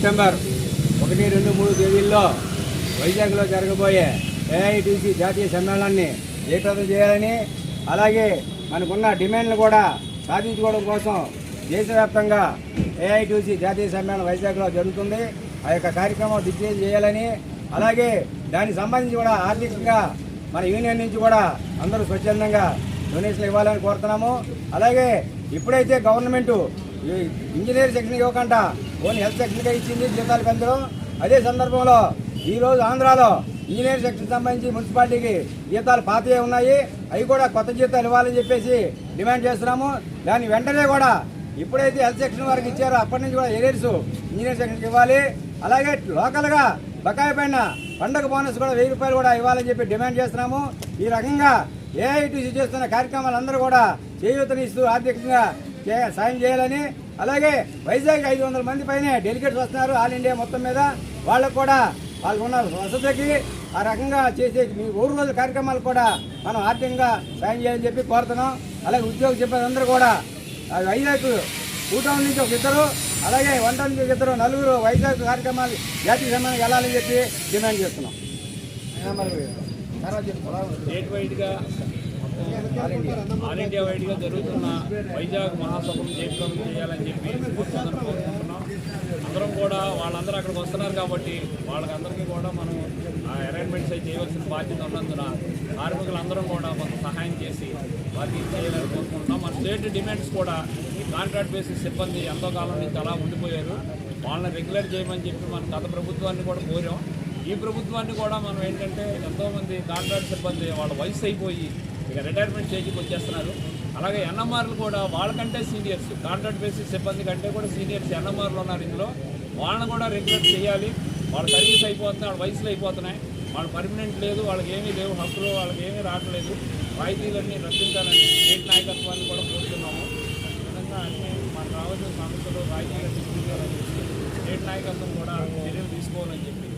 September ఒకటి రెండు మూడు తేదీల్లో వైజాగ్లో జరగబోయే ఏఐటీసీ జాతీయ సమ్మేళనాన్ని జయప్రదం చేయాలని అలాగే మనకున్న డిమాండ్లు కూడా సాధించుకోవడం కోసం దేశవ్యాప్తంగా ఏఐటీసీ జాతీయ సమ్మేళనం వైజాగ్లో జరుగుతుంది. ఆ యొక్క కార్యక్రమం దిగ్విజయం చేయాలని అలాగే దానికి సంబంధించి కూడా ఆర్థికంగా మన యూనియన్ నుంచి కూడా అందరూ స్వచ్ఛందంగా డొనేషన్లు ఇవ్వాలని కోరుతున్నాము. అలాగే ఇప్పుడైతే గవర్నమెంటు ఇంజనీర్ సెక్షన్ ఇవ్వకుండా ఓన్లీ హెల్త్ సెక్షన్గా ఇచ్చింది జీతాలు పెంచడం అదే సందర్భంలో ఈ రోజు ఆంధ్రాలో ఇంజనీర్ సెక్షన్ సంబంధించి మున్సిపాలిటీకి జీతాలు పాతవే ఉన్నాయి. అవి కూడా కొత్త జీతాలు ఇవ్వాలని చెప్పేసి డిమాండ్ చేస్తున్నాము. దాని వెంటనే కూడా ఇప్పుడైతే హెల్త్ సెక్షన్ వారికి ఇచ్చారో అప్పటి నుంచి కూడా ఏరియర్స్ ఇంజనీర్ సెక్షన్కి ఇవ్వాలి. అలాగే లోకల్గా బకాయి పైన పండగ బోనస్ కూడా వెయ్యి రూపాయలు కూడా ఇవ్వాలని చెప్పి డిమాండ్ చేస్తున్నాము. ఈ రకంగా ఏఐటీసీ చేస్తున్న కార్యక్రమాలందరూ కూడా చేయూతనిస్తూ ఆర్థికంగా సాయం చేయాలని అలాగే వైజాగ్ ఐదు వందల మంది పైనే డెలిగేట్స్ వస్తున్నారు ఆల్ ఇండియా మొత్తం మీద. వాళ్ళకు కూడా వాళ్ళకు ఉన్న వసతికి ఆ రకంగా చేసే మీ ఊరు రోజు కార్యక్రమాలు కూడా మనం ఆర్థికంగా సాయం చేయాలని చెప్పి కోరుతున్నాం. అలాగే ఉద్యోగ సిబ్బంది అందరూ కూడా వైజాగ్ కూటమి నుంచి ఒక ఇద్దరు అలాగే వంట నుంచి ఒక ఇద్దరు నలుగురు వైజాగ్ కార్యక్రమాలు జాతీయ సమ్మానం వెళ్ళాలని చెప్పి డిమాండ్ చేస్తున్నాం. తర్వాత ఆల్ ఇండియా వైడ్గా జరుగుతున్న వైజాగ్ మహాసభను జయప్రదం చేయాలని చెప్పి కోరుకుంటున్నాం అందరం కూడా వాళ్ళందరూ అక్కడికి వస్తున్నారు కాబట్టి వాళ్ళకందరికీ కూడా మనం ఆ అరేంజ్మెంట్స్ అయితే చేయవలసిన బాధ్యత ఉన్నందున కార్మికులందరం కూడా కొంత సహాయం చేసి వారికి చేయాలని కోరుకుంటున్నాం. మన స్టేట్ డిమాండ్స్ కూడా ఈ కాంట్రాక్ట్ బేసిస్ సిబ్బంది ఎంతో కాలం నుంచి అలా ఉండిపోయారు. వాళ్ళని రెగ్యులర్ చేయమని చెప్పి మన గత ప్రభుత్వాన్ని కూడా కోరాం. ఈ ప్రభుత్వాన్ని కూడా మనం ఏంటంటే ఎంతోమంది కాంట్రాక్ట్ సిబ్బంది వాళ్ళ వయసు అయిపోయి ఇక రిటైర్మెంట్ స్టేజ్కి వచ్చేస్తున్నారు. అలాగే ఎన్ఎంఆర్లు కూడా వాళ్ళకంటే సీనియర్స్ కాంట్రాక్ట్ బేసిస్ సిబ్బంది కంటే కూడా సీనియర్స్ ఎన్ఎంఆర్లు ఉన్నారు ఇందులో. వాళ్ళని కూడా రెగ్యులర్ చేయాలి. వాళ్ళ సర్వీస్ అయిపోతున్నాయి వాళ్ళ వయసులో అయిపోతున్నాయి. వాళ్ళు పర్మనెంట్ లేదు వాళ్ళకి ఏమీ లేవు హక్కులు వాళ్ళకి ఏమీ రావట్లేదు. రాయితీలన్నీ రద్దించాలని స్టేట్ నాయకత్వాన్ని కూడా కోరుతున్నాము. విధంగా అన్ని మనకు రావాల్సిన సమస్యలు రాయితీలు తీసుకోవాలని చెప్పి స్టేట్ నాయకత్వం కూడా చర్యలు తీసుకోవాలని చెప్పి.